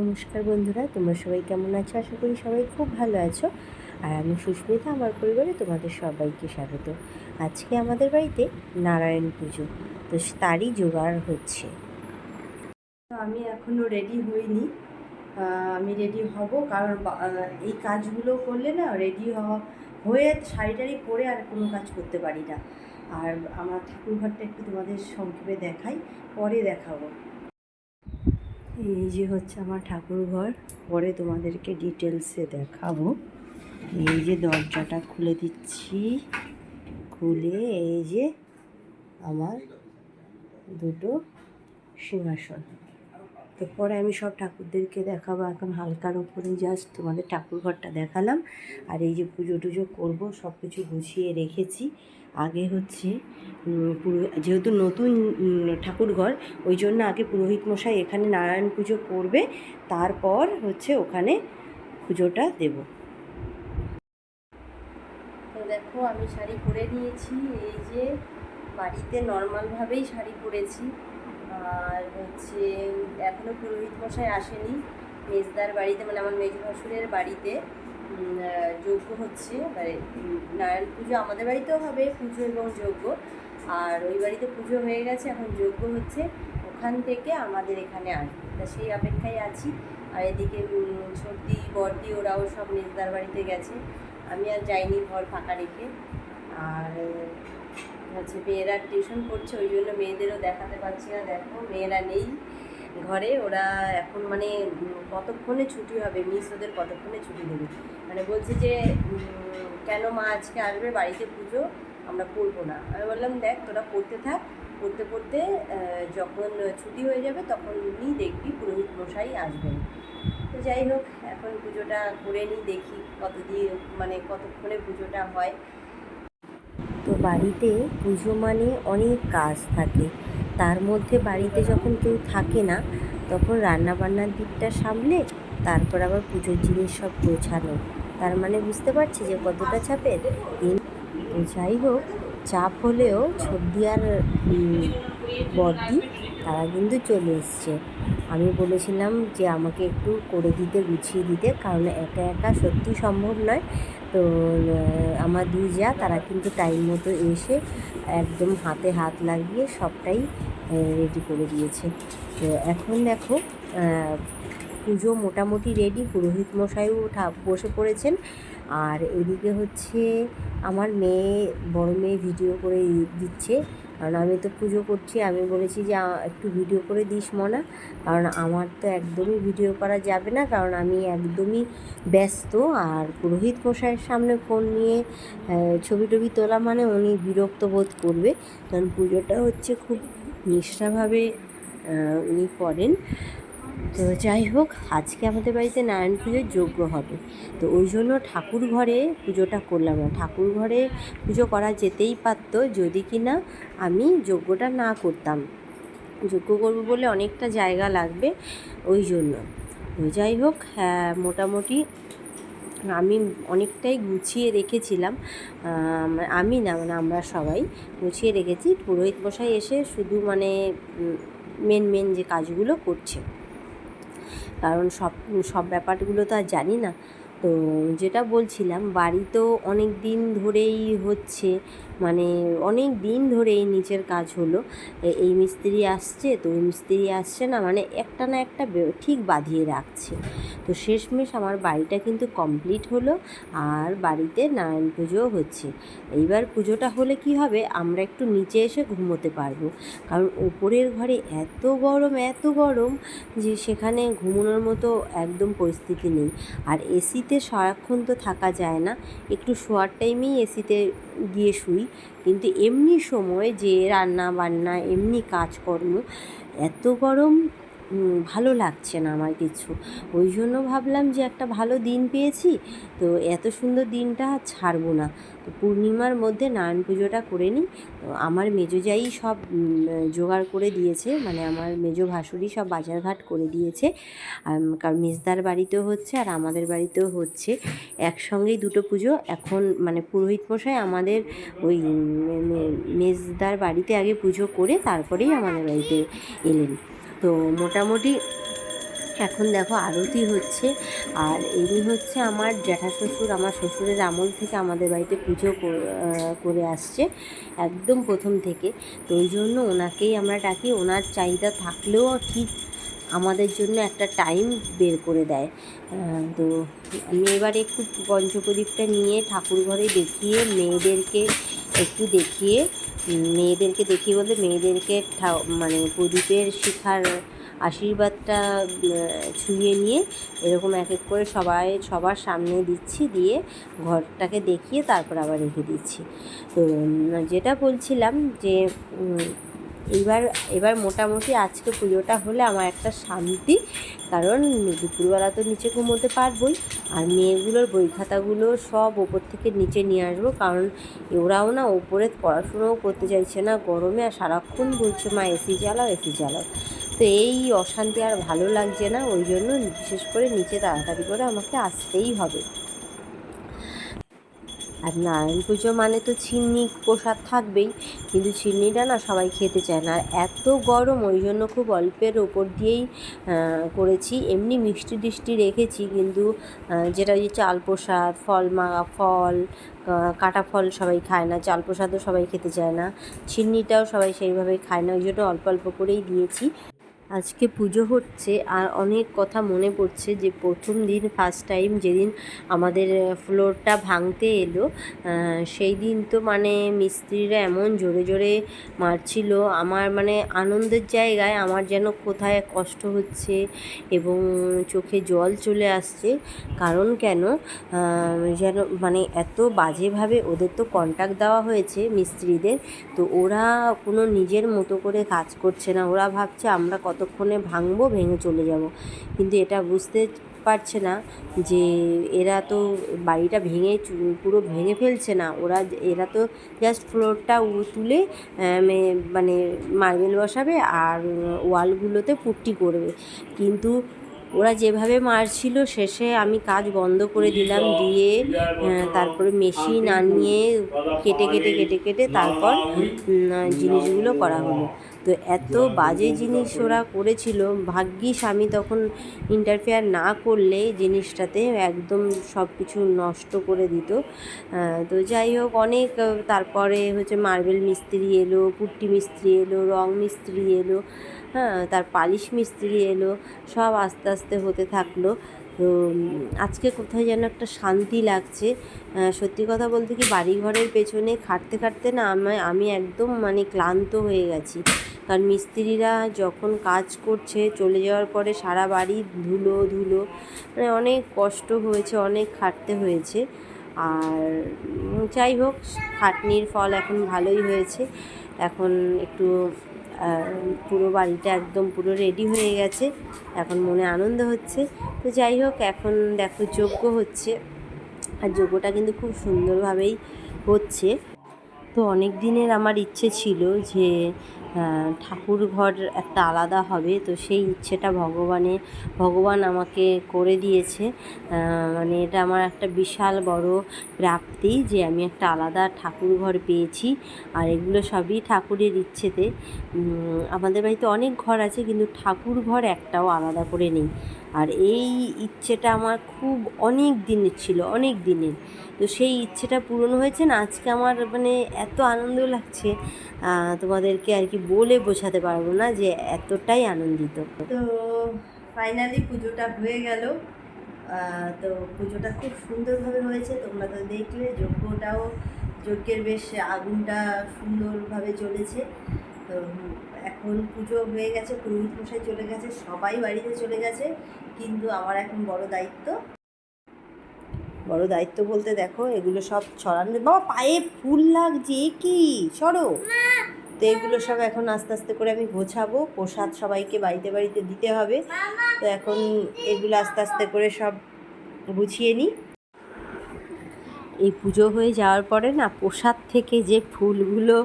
নমস্কার বন্ধুরা, তোমরা সবাই কেমন আছো? আশা করি সবাই খুব ভালো আছো। আর আমি সুস্মিতা, আমার পরিবারে তোমাদের সবাইকে স্বাগত। আজকে আমাদের বাড়িতে নারায়ণ পুজো, তো তারই জোগাড় হচ্ছে। তো আমি এখনও রেডি হইনি। আমি রেডি হব কারণ এই কাজগুলো করলে না রেডি হওয়া হয়ে শাড়ি টাড়ি পরে আর কোনো কাজ করতে পারি না। আর আমার ঠাকুর ঘরটা একটু তোমাদের সংক্ষেপে দেখাই, পরে দেখাবো। এই যে হচ্ছে আমার ঠাকুর ঘর পরে তোমাদেরকে ডিটেলসে দেখাবো। এই যে দরজাটা খুলে দিচ্ছি। খুলে এই যে আমার দুটো সিংহাসন। তো পরে আমি সব ঠাকুরদেরকে দেখাবো। এখন হালকার ওপরে জাস্ট তোমাদের ঠাকুর ঘরটা দেখালাম। আর এই যে পুজো টুজো করব সব কিছু গুছিয়ে রেখেছি। আগে হচ্ছে যেহেতু নতুন উম, ঠাকুর ঘর ওই জন্য আগে পুরোহিত মশাই এখানে নারায়ণ পুজো করবে। তারপর হচ্ছে ওখানে পুজোটা দেব। তো দেখো আমি শাড়ি পরে নিয়েছি। এই যে বাড়িতে নর্মালভাবেই শাড়ি পরেছি। আর হচ্ছে এখনও পুরোহিত মশাই আসেনি। মেজদার বাড়িতে মানে আমার মেজ ভাসুরের বাড়িতে যজ্ঞ হচ্ছে। মানে নারায়ণ পুজো আমাদের বাড়িতেও হবে, পুজো এবং যজ্ঞ। আর ওই বাড়িতে পুজো হয়ে গেছে, এখন যজ্ঞ হচ্ছে। ওখান থেকে আমাদের এখানে আসবে। তা সেই অপেক্ষায় আছি। আর এদিকে সর্দি, বর্দি, ওরাও সব মেজদার বাড়িতে গেছে। আমি আর যাইনি, ঘর ফাঁকা রেখে। আর হচ্ছে মেয়েরা টিউশন করছে, ওই জন্য মেয়েদেরও দেখাতে পারছি না। দেখো, মেয়েরা নেই ঘরে, ওরা এখন মানে কতক্ষণে ছুটি হবে? মিস ওদের কতক্ষণে ছুটি দেবে? মানে বলছে যে কেন মা আজকে আসবে? বাড়িতে পুজো আমরা করব না। আমি বললাম, দেখ, তোরা পড়তে থাক। পড়তে পড়তে যখন ছুটি হয়ে যাবে তখন উনি দেখবি পুরোহিত মশাই আসবেন। তো যাই হোক, এখন পুজোটা করে নিই, দেখি কত কতদিন মানে কতক্ষণে পুজোটা হয়। বাড়িতে পুজো মানে অনেক কাজ থাকে। তার মধ্যে বাড়িতে যখন কেউ থাকে না, তখন রান্না বান্নার দিকটা সামলে তারপর আবার পুজোর জিনিস সব গোছানো। তার মানে বুঝতে পারছি যে কতটা চাপের? যাই হোক, চাপ হলেও ছর্দি আর বর্দি তারা কিন্তু চলে এসছে। আমি বলেছিলাম যে আমাকে একটু করে দিতে, গুছিয়ে দিতে, কারণ একা একা সত্যি সম্ভব নয়। তো আমার দুই যা, তারা কিন্তু টাইম মতো এসে একদম হাতে হাত লাগিয়ে সবটাই রেডি করে দিয়েছে। তো এখন দেখো পুজো মোটামুটি রেডি পুরোহিত মশাইও বসে পড়েছেন। আর এদিকে হচ্ছে আমার মেয়ে, বড় মেয়ে ভিডিও করে দিচ্ছে। কারণ আমি তো পুজো করছি, আমি বলেছি যে একটু ভিডিও করে দিস মনা। কারণ আমার তো একদমই ভিডিও করা যাবে না, কারণ আমি একদমই ব্যস্ত। আর পুরোহিত মশাইয়ের সামনে ফোন নিয়ে ছবি টবি তোলা মানে উনি বিরক্ত বোধ করবে। কারণ পুজোটা হচ্ছে খুব নিষ্ঠাভাবে উনি করেন। তো যাই হোক, আজকে আমাদের বাড়িতে নারায়ণ পুজোর যজ্ঞ হবে। তো ওই জন্য ঠাকুর ঘরে পুজোটা করলাম না। ঠাকুর ঘরে পুজো করা যেতেই পারতো, যদি কি না আমি যজ্ঞটা না করতাম। যজ্ঞ করব বলে অনেকটা জায়গা লাগবে ওই জন্য। তো যাই হোক হ্যাঁ মোটামুটি আমি অনেকটাই গুছিয়ে রেখেছিলাম। আমি না মানে আমরা সবাই গুছিয়ে রেখেছি। পুরোহিত মশাই এসে শুধু মানে মেন মেন যে কাজগুলো করছে। কারণ সব সব ব্যাপারগুলো তো আর জানি না। তো যেটা বলছিলাম, বাড়ি তো অনেক দিন ধরেই হচ্ছে মানে অনেক দিন ধরে এই নিচের কাজ হলো। এই মিস্ত্রি আসছে, তো ওই মিস্ত্রি আসছে না মানে একটা না একটা ঠিক বাঁধিয়ে রাখছে। তো শেষমেশ আমার বাড়িটা কিন্তু কমপ্লিট হলো, আর বাড়িতে নারায়ণ পুজোও হচ্ছে। এইবার পুজোটা হলে কি হবে, আমরা একটু নিচে এসে ঘুমোতে পারব। কারণ ওপরের ঘরে এত গরম এত গরম যে সেখানে ঘুমানোর মতো একদম পরিস্থিতি নেই। আর এসিতে সারাক্ষণ তো থাকা যায় না। একটু শোয়ার টাইমেই এসিতে গিয়ে শুই। কিন্তু এমনি সময় যে রান্না বান্না এমনি কাজকর্ম, এত গরম ভালো লাগছে না আমার কিছু। ওই জন্য ভাবলাম যে একটা ভালো দিন পেয়েছি, তো এত সুন্দর দিনটা ছাড়বো না। তো পূর্ণিমার মধ্যে নারায়ণ পুজোটা করে নিই। তো আমার মেজোজাই সব জোগাড় করে দিয়েছে মানে আমার মেজো ভাসুরি সব বাজারঘাট করে দিয়েছে। কারণ মেজদার বাড়িতেও হচ্ছে আর আমাদের বাড়িতেও হচ্ছে। একসঙ্গেই দুটো পুজো। এখন মানে পুরোহিত মশাই আমাদের ওই মেজদার বাড়িতে আগে পুজো করে তারপরেই আমাদের বাড়িতে এলেন। তো মোটামুটি এখন দেখো আরতি হচ্ছে, আর ইনি হচ্ছে আমার জ্যাঠা শ্বশুর, আমার শ্বশুরের আমল থেকে আমাদের বাড়িতে পুজো কর- আসছে, একদম প্রথম থেকে। তো ওই জন্য ওনাকেই আমরা ডাকি, ওনার চাহিদা থাকলেও ঠিক আমাদের জন্য একটা টাইম বের করে দেয়। তো আমি এবারে একটু পঞ্চপ্রদীপটা নিয়ে ঠাকুর ঘরে দেখিয়ে, মেয়েদেরকে একটু দেখিয়ে মেয়েদেরকে দেখি বলতে মেয়েদেরকে ঠাও মানে প্রদীপের শিখার আশীর্বাদটা ছুঁয়ে নিয়ে এরকম এক এক করে সবাই, সবার সামনে দিচ্ছি, দিয়ে ঘরটাকে দেখিয়ে তারপর আবার রেখে দিচ্ছি। তো যেটা বলছিলাম যে এইবার, এবার মোটামুটি আজকে পুজোটা হলে আমার একটা শান্তি, কারণ দুপুরবেলা তো নিচে ঘুমোতে পারবই, আর মেয়েগুলোর বই খাতাগুলো সব ওপর থেকে নিচে নিয়ে আসব, কারণ ওরাও না ওপরে পড়াশুনোও করতে চাইছে না, গরমে আর সারাক্ষণ বলছে, মা, এসি চালাও এসি চালাও তো এই অশান্তি আর ভালো লাগছে না, ওই জন্য বিশেষ করে নিচে তাড়াতাড়ি করে আমাকে আসতেই হবে। আর নারায়ণ পুজো মানে তো চিন্নি প্রসাদ থাকবেই, কিন্তু চিন্নিটা না সবাই খেতে চায় না। আর এত গরম, ওই জন্য খুব অল্পের ওপর দিয়েই করেছি। এমনি মিষ্টি টিষ্টি রেখেছি, কিন্তু যেটা ওই চাল প্রসাদ, ফল মাখা ফল কাটা ফল সবাই খায় না, চাল প্রসাদও সবাই খেতে চায় না। চিন্নিটাও সবাই সেইভাবে খায় না, ওই জন্য অল্প অল্প করেই দিয়েছি। আজকে পুজো হচ্ছে আর অনেক কথা মনে পড়ছে যে প্রথম দিন ফার্স্ট টাইম যেদিন আমাদের ফ্লোরটা ভাঙতে এলো সেই দিন তো মানে মিস্ত্রিরা এমন জোরে জোরে মারছিল। আমার মানে আনন্দের জায়গায় আমার যেন কোথায় কষ্ট হচ্ছে এবং চোখে জল চলে আসছে। কারণ কেন? যেন মানে এত বাজেভাবে ওদের তো কন্ট্যাক্ট দেওয়া হয়েছে মিস্ত্রিদের। তো ওরা কোনো নিজের মতো করে কাজ করছে না। ওরা ভাবছে, আমরা কতক্ষণে ভাঙবো, ভেঙে চলে যাব। কিন্তু এটা বুঝতে পারছে না যে এরা তো বাড়িটা ভেঙে পুরো ভেঙে ফেলছে না। ওরা এরা তো জাস্ট ফ্লোরটা তুলে মানে মার্বেল বসাবে আর ওয়ালগুলোতে পুট্টি করবে। কিন্তু ওরা যেভাবে মারছিল, শেষে আমি কাজ বন্ধ করে দিলাম দিয়ে তারপরে মেশিন আনিয়ে কেটে কেটে কেটে কেটে তারপর জিনিসগুলো করা হলো। তো এত বাজে জিনিস ওরা করেছিল। ভাগ্যিস আমি তখন ইন্টারফেয়ার না করলে জিনিসটাতে একদম সব কিছু নষ্ট করে দিত। তো যাই হোক, অনেক তারপরে হচ্ছে মার্বেল মিস্ত্রি এলো, পুট্টি মিস্ত্রি এলো, রং মিস্ত্রি এলো। হ্যাঁ তার পালিশ মিস্ত্রি এলো, সব আস্তে আস্তে হতে থাকল। তো আজকে কোথায় যেন একটা শান্তি লাগছে। সত্যি কথা বলতে কি বাড়ি ঘরের পেছনে খাটতে খাটতে না আমি আমি একদম মানে ক্লান্ত হয়ে গেছি। কারণ মিস্ত্রিরা যখন কাজ করছে, চলে যাওয়ার পরে সারা বাড়ি ধুলো ধুলো মানে অনেক কষ্ট হয়েছে, অনেক খাটতে হয়েছে। আর যাই হোক, খাটনির ফল এখন ভালোই হয়েছে। এখন একটু পুরো বাড়িটা একদম পুরো রেডি হয়ে গেছে। এখন মনে আনন্দ হচ্ছে। তো যাই হোক, এখন দেখো যজ্ঞ হচ্ছে। আর যজ্ঞটা কিন্তু খুব সুন্দরভাবেই হচ্ছে। তো অনেক দিনের আমার ইচ্ছে ছিল যে ঠাকুর ঘর একটা আলাদা হবে। তো সেই ইচ্ছেটা ভগবানের ভগবান আমাকে করে দিয়েছে। মানে এটা আমার একটা বিশাল বড় প্রাপ্তি যে আমি একটা আলাদা ঠাকুর ঘর পেয়েছি। আর এগুলো সবই ঠাকুরের ইচ্ছেতে। আমাদের বাড়িতে অনেক ঘর আছে, কিন্তু ঠাকুর ঘর একটাও আলাদা করে নেই। আর এই ইচ্ছেটা আমার খুব অনেক দিনের ছিল, অনেক দিনের। তো সেই ইচ্ছেটা পূরণ হয়েছে না, আজকে আমার মানে এত আনন্দ লাগছে তোমাদেরকে আর কি বলে বোঝাতে পারব না যে এতটাই আনন্দিত। তো ফাইনালি পুজোটা হয়ে গেল। তো পুজোটা খুব সুন্দরভাবে হয়েছে, তোমরা তো দেখলে, যজ্ঞটাও, যজ্ঞের বেশ আগুনটা সুন্দরভাবে চলেছে তো এখন পুজো হয়ে গেছে পুরোহিত মশাই চলে গেছে সবাই বাড়িতে চলে গেছে কিন্তু আমার এখন বড় দায়িত্ব। বড় দায়িত্ব বলতে দেখো এগুলো সব ছড়ানো বাবা পায়ে ফুল লাগছে কি? সরো। তো এগুলো সব এখন আস্তে আস্তে করে আমি গোছাবো প্রসাদ সবাইকে বাড়িতে বাড়িতে দিতে হবে। তো এখন এগুলো আস্তে আস্তে করে সব গুছিয়ে নিই। এই পুজো হয়ে যাওয়ার পরে না প্রসাদ থেকে যে ফুলগুলো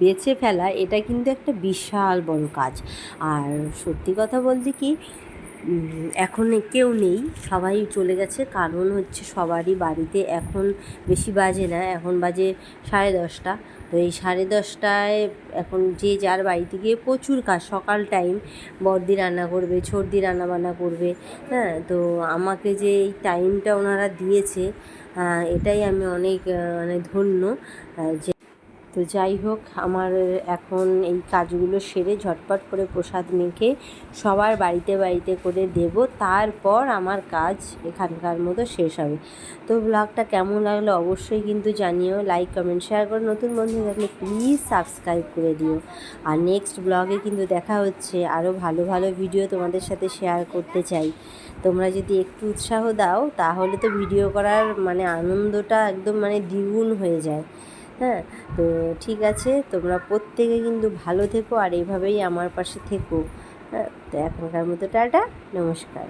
বেছে ফেলা, এটা কিন্তু একটা বিশাল বড় কাজ। আর সত্যি কথা বলতে কি এখন কেউ নেই, সবাই চলে গেছে। কারণ হচ্ছে সবারই বাড়িতে এখন বেশি বাজে না, এখন বাজে সাড়ে দশটা। তো এই সাড়ে দশটায় এখন যে যার বাড়িতে গিয়ে প্রচুর কাজ, সকাল টাইম বড়দি রান্না করবে, ছোটদি রান্না বান্না করবে হ্যাঁ? তো আমাকে যে এই টাইমটা ওনারা দিয়েছে এটাই আমি অনেক মানে ধন্য তো যাই হোক, আমার এখন এই কাজগুলো সেরে ঝটপট করে প্রসাদ মেখে সবার বাড়িতে বাড়িতে করে দেব। তারপর আমার কাজ এখানকার মতো শেষ হবে। তো ব্লগটা কেমন লাগল অবশ্যই কিন্তু জানিও। লাইক কমেন্ট শেয়ার করো। নতুন বন্ধু থাকলে প্লিজ সাবস্ক্রাইব করে দিও। আর নেক্সট ব্লগে কিন্তু দেখা হচ্ছে। আরও ভালো ভালো ভিডিও তোমাদের সাথে শেয়ার করতে চাই। তোমরা যদি একটু উৎসাহ দাও, তাহলে তো ভিডিও করার মানে আনন্দটা একদম মানে দ্বিগুণ হয়ে যায়। হ্যাঁ তো ঠিক আছে, তোমরা প্রত্যেকে কিন্তু ভালো থেকো আর এইভাবেই আমার পাশে থেকো। হ্যাঁ তো এখনকার মতো টাটা, নমস্কার।